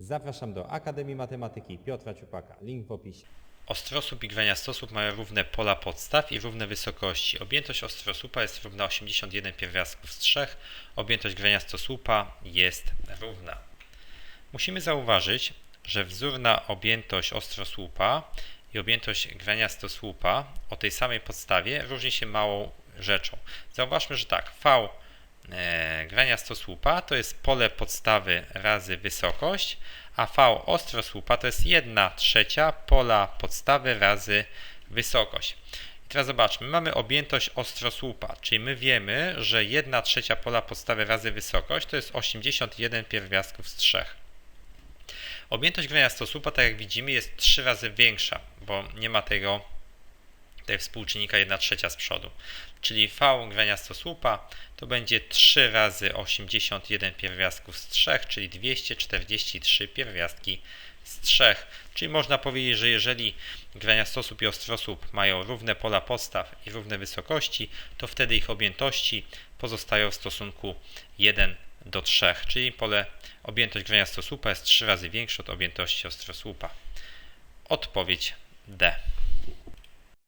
Zapraszam do Akademii Matematyki Piotra Ciupaka. Link w opisie. Ostrosłup i graniastosłup mają równe pola podstaw i równe wysokości. Objętość ostrosłupa jest równa 81 pierwiastków z 3, objętość graniastosłupa jest równa. Musimy zauważyć, że wzór na objętość ostrosłupa i objętość graniastosłupa o tej samej podstawie różni się małą rzeczą. Zauważmy, że tak, V e, graniastosłupa to jest pole podstawy razy wysokość, a V ostrosłupa to jest 1 trzecia pola podstawy razy wysokość. I teraz zobaczmy, mamy objętość ostrosłupa, czyli my wiemy, że 1 trzecia pola podstawy razy wysokość to jest 81 pierwiastków z 3. Objętość graniastosłupa, tak jak widzimy, jest 3 razy większa, bo nie ma tego tutaj współczynnika 1 trzecia z przodu. Czyli V graniastosłupa to będzie 3 razy 81 pierwiastków z 3, czyli 243 pierwiastki z 3. Czyli można powiedzieć, że jeżeli graniastosłup i ostrosłup mają równe pola podstaw i równe wysokości, to wtedy ich objętości pozostają w stosunku 1 do 3, czyli pole objętość graniastosłupa jest 3 razy większa od objętości ostrosłupa. Odpowiedź D.